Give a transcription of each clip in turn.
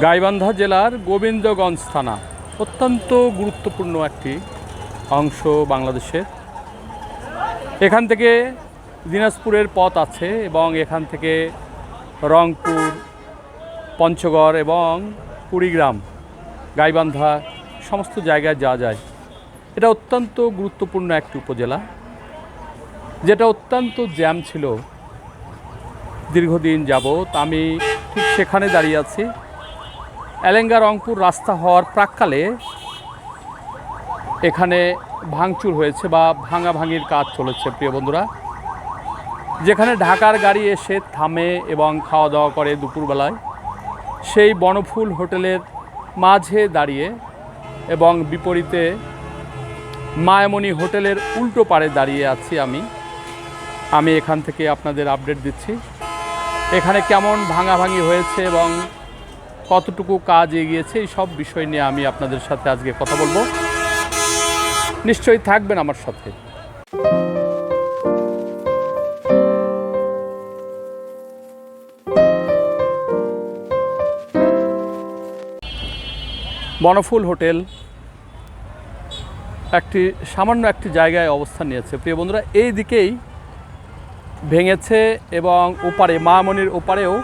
গাইবান্ধা জেলার গোবিন্দগঞ্জ থানা অত্যন্ত গুরুত্বপূর্ণ একটি অংশ বাংলাদেশের। এখান থেকে দিনাজপুরের পথ আছে এবং এখান থেকে রংপুর, পঞ্চগড় এবং কুড়িগ্রাম গাইবান্ধা সমস্ত জায়গায় যাওয়া যায়। এটা অত্যন্ত গুরুত্বপূর্ণ একটি উপজেলা, যেটা অত্যন্ত জ্যাম ছিল দীর্ঘদিন যাবৎ। আমি ঠিক সেখানে দাঁড়িয়ে আছি। এলেঙ্গা রংপুর রাস্তা হওয়ার প্রাককালে এখানে ভাঙচুর হয়েছে বা ভাঙাভাঙির কাজ চলেছে, প্রিয় বন্ধুরা। যেখানে ঢাকার গাড়ি এসে থামে এবং খাওয়া দাওয়া করে দুপুরবেলায়, সেই বনফুল হোটেলের মাঝে দাঁড়িয়ে এবং বিপরীতে মায়ামণি হোটেলের উল্টো পাড়ে দাঁড়িয়ে আছি আমি। আমি এখান থেকে আপনাদের আপডেট দিচ্ছি। এখানে কেমন ভাঙাভাঙি হয়েছে এবং কতটুকু কাজ এগিয়েছে, এই সব বিষয় নিয়ে আমি আপনাদের সাথে আজকে কথা বলব। নিশ্চয়ই থাকবেন আমার সাথে। বনফুল হোটেল একটি সামান্য একটি জায়গায় অবস্থান নিয়েছে। প্রিয় বন্ধুরা, এই দিকেই ভেঙেছে এবং ওপারে মামনির ওপারেও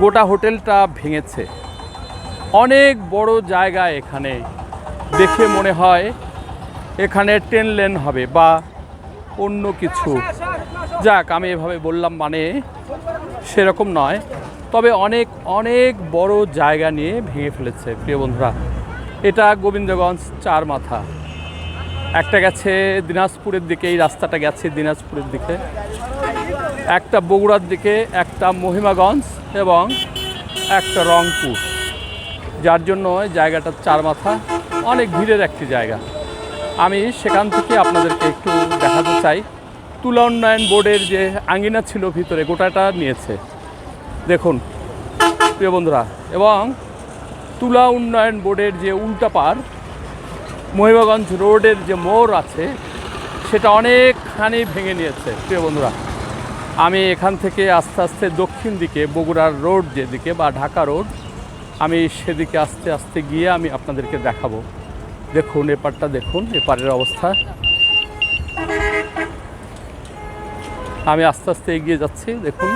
গোটা হোটেলটা ভেঙেছে। অনেক বড় জায়গা এখানে। দেখে মনে হয় এখানে ট্রেন লেন হবে বা অন্য কিছু। যাক, আমি এভাবে বললাম মানে সেরকম নয়। তবে অনেক অনেক বড় জায়গা নিয়ে ভেঙে ফেলেছে, প্রিয় বন্ধুরা। এটা গোবিন্দগঞ্জ চার মাথা। একটা গেছে দিনাজপুরের দিকে, এই রাস্তাটা গেছে দিনাজপুরের দিকে। একটা বগুড়ার দিকে, একটা মহিমাগঞ্জ। এবং একটা রংপুর, যার জন্য জায়গাটা চার মাথা অনেক ভিড়ের একটি জায়গা। আমি সেখান থেকে আপনাদেরকে একটু দেখাতে চাই। তুলা উন্নয়ন বোর্ডের যে আঙ্গিনা ছিল ভিতরে, গোটাটা নিয়েছে। দেখুন, প্রিয় বন্ধুরা, এবং তুলা উন্নয়ন বোর্ডের যে উল্টা পার মহিমাগঞ্জ রোডের যে মোড় আছে, সেটা অনেকখানি ভেঙে নিয়েছে, প্রিয় বন্ধুরা। আমি এখান থেকে আস্তে আস্তে দক্ষিণ দিকে বগুড়ার রোড যেদিকে বা ঢাকা রোড, আমি সেদিকে আস্তে আস্তে গিয়ে আমি আপনাদেরকে দেখাবো। দেখুন এপারটা দেখুন এপারের অবস্থা। আমি আস্তে আস্তে এগিয়ে যাচ্ছি, দেখুন।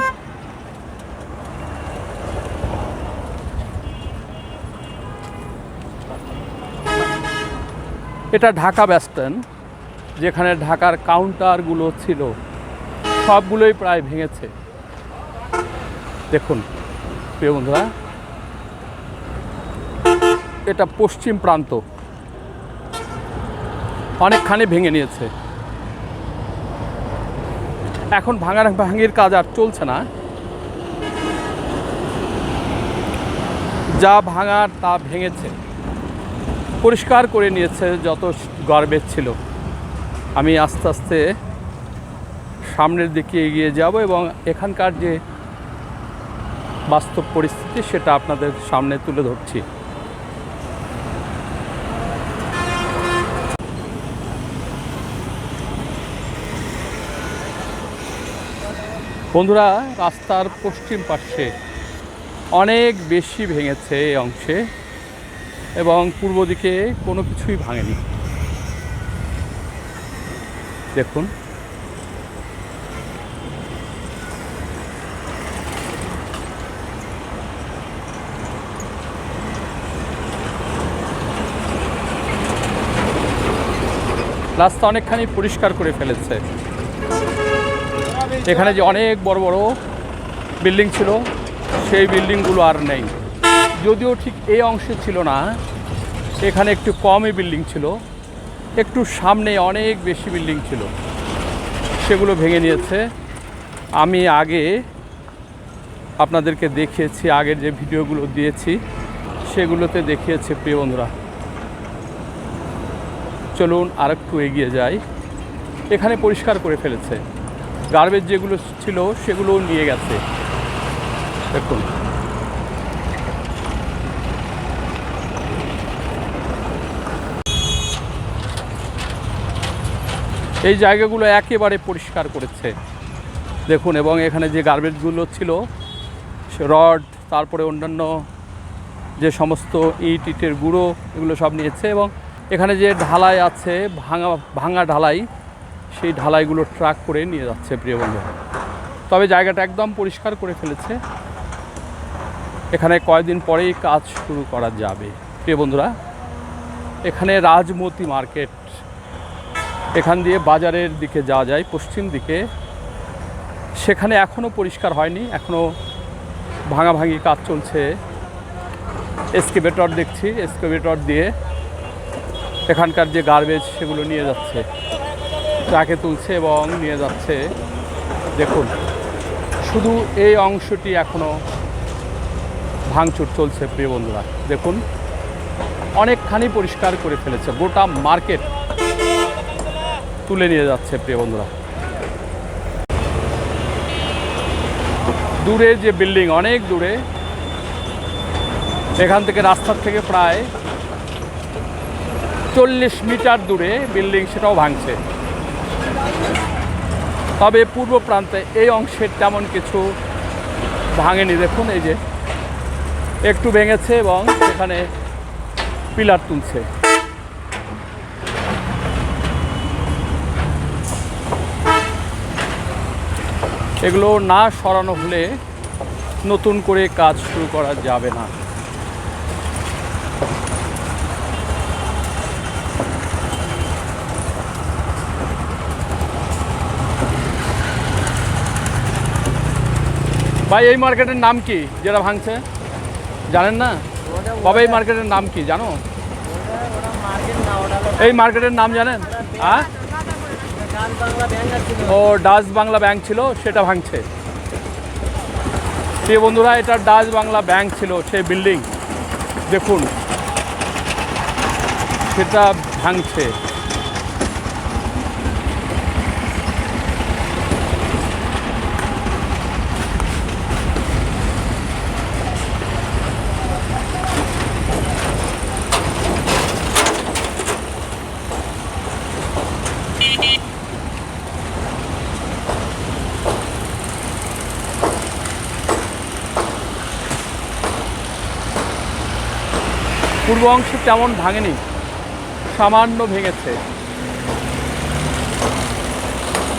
এটা ঢাকা বাস যেখানে ঢাকার কাউন্টারগুলো ছিল। সবগুলোই প্রায় ভেঙেছে। দেখুন, প্রিয় বন্ধুরা, এটা পশ্চিম প্রান্ত। অনেকখানি ভেঙে নিয়েছে। এখন ভাঙার ভাঙির কাজ আর চলছে না। যা ভাঙার তা ভেঙেছে। পরিষ্কার করে নিয়েছে যত গর্বের ছিল। আমি আস্তে আস্তে সামনের দিকে এগিয়ে যাব এবং এখানকার যে বাস্তব পরিস্থিতি সেটা আপনাদের সামনে তুলে ধরছি। বন্ধুরা, রাস্তার পশ্চিম পাশে অনেক বেশি ভেঙেছে এই অংশে এবং পূর্ব দিকে কোনো কিছুই ভাঙেনি। দেখুন। রাস্তা অনেকখানি পরিষ্কার করে ফেলেছে। এখানে যে অনেক বড় বড় বিল্ডিং ছিল, সেই বিল্ডিংগুলো আর নেই। যদিও ঠিক এই অংশে ছিল না, এখানে একটু কমই বিল্ডিং ছিল। একটু সামনে অনেক বেশি বিল্ডিং ছিল। সেগুলো ভেঙে নিয়েছে। আমি আগে আপনাদেরকে দেখিয়েছি, আগের যে ভিডিওগুলো দিয়েছি, সেগুলোতে দেখিয়েছে প্রিয় বন্ধুরা। চলুন আরেকটু এগিয়ে যাই। এখানে পরিষ্কার করে ফেলেছে। গার্বেজ যেগুলো ছিল সেগুলোও নিয়ে গেছে। দেখুন। এই জায়গাগুলো একেবারে পরিষ্কার করেছে। দেখুন, এবং এখানে যে গার্বেজগুলো ছিল রড, তারপরে অন্যান্য যে সমস্ত ইট ইটের গুঁড়ো, এগুলো সব নিয়েছে এবং এখানে যে ঢালাই আছে, ভাঙা ভাঙা ঢালাই, সেই ঢালাইগুলো ট্রাক করে নিয়ে যাচ্ছে প্রিয় বন্ধু। তবে জায়গাটা একদম পরিষ্কার করে ফেলেছে। এখানে কয়েকদিন পরেই কাজ শুরু করা যাবে। প্রিয় বন্ধুরা, এখানে রাজমতি মার্কেট। এখান দিয়ে বাজারের দিকে যাওয়া যায়, পশ্চিম দিকে। সেখানে এখনও পরিষ্কার হয়নি এখনও ভাঙাভাঙি কাজ চলছে। এসকেভেটর দেখছি, এসকেভেটর দিয়ে এখানকার যে গার্বেজ সেগুলো নিয়ে যাচ্ছে। ট্রাকে তুলছে এবং নিয়ে যাচ্ছে। দেখুন, শুধু এই অংশটি এখনও ভাঙচুর চলছে, প্রিয় বন্ধুরা। দেখুন, অনেকখানি পরিষ্কার করে ফেলেছে। গোটা মার্কেট তুলে নিয়ে যাচ্ছে, প্রিয় বন্ধুরা। দূরে যে বিল্ডিং, অনেক দূরে, এখান থেকে রাস্তার থেকে প্রায় চল্লিশ মিটার দূরে বিল্ডিং সেটাও ভাঙছে। তবে পূর্ব প্রান্তে এই অংশের তেমন কিছু ভাঙেনি। দেখুন, এই যে একটু ভেঙেছে এবং সেখানে পিলার তুলছে। এগুলো না সরানো হলে নতুন করে কাজ শুরু করা যাবে না। ভাই, এই মার্কেটের নাম কি? যেটা ভাঙছে? জানেন না? বাবা এই মার্কেটের নাম কি, জানো? এই মার্কেটের নাম জানেন? হ্যাঁ ও, ডাচ বাংলা ব্যাংক ছিল, সেটা ভাঙছে। প্রিয় বন্ধুরা, এটা ডাচ বাংলা ব্যাংক ছিল, সেই বিল্ডিং। দেখুন, সেটা ভাঙছে। পূর্ব অংশ তেমন ভাঙেনি, সামান্য ভেঙেছে।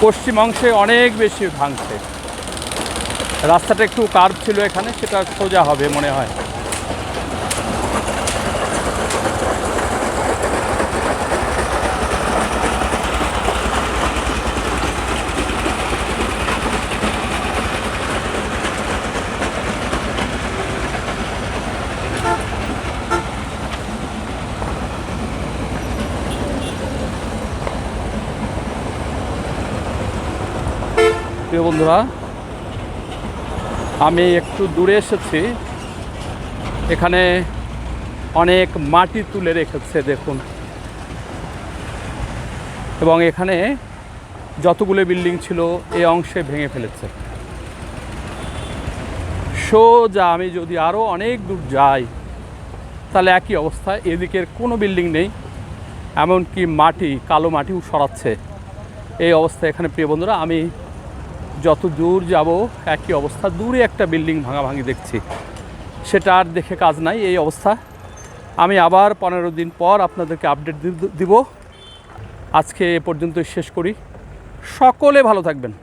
পশ্চিম অংশে অনেক বেশি ভাঙছে। রাস্তাটা একটু কার্ভ ছিল এখানে, সেটা সোজা হবে মনে হয়। প্রিয় বন্ধুরা, আমি একটু দূরে এসেছি। এখানে অনেক মাটি তুলে রেখেছে, দেখুন। এবং এখানে যতগুলো বিল্ডিং ছিল এই অংশে ভেঙে ফেলেছে। সোজা আমি যদি আরও অনেক দূর যাই, তাহলে একই অবস্থা। এদিকের কোনো বিল্ডিং নেই, এমনকি মাটি, কালো মাটিও সরাচ্ছে। এই অবস্থা এখানে, প্রিয় বন্ধুরা, আমি যত দূর যাব, একই অবস্থা, দূরে একটা বিল্ডিং ভাঙাভাঙি দেখছি। সেটা আর দেখে কাজ নাই এই অবস্থা। আমি আবার পনেরো দিন পর আপনাদেরকে আপডেট দিব। আজকে এ পর্যন্তই শেষ করি। সকলে ভালো থাকবেন।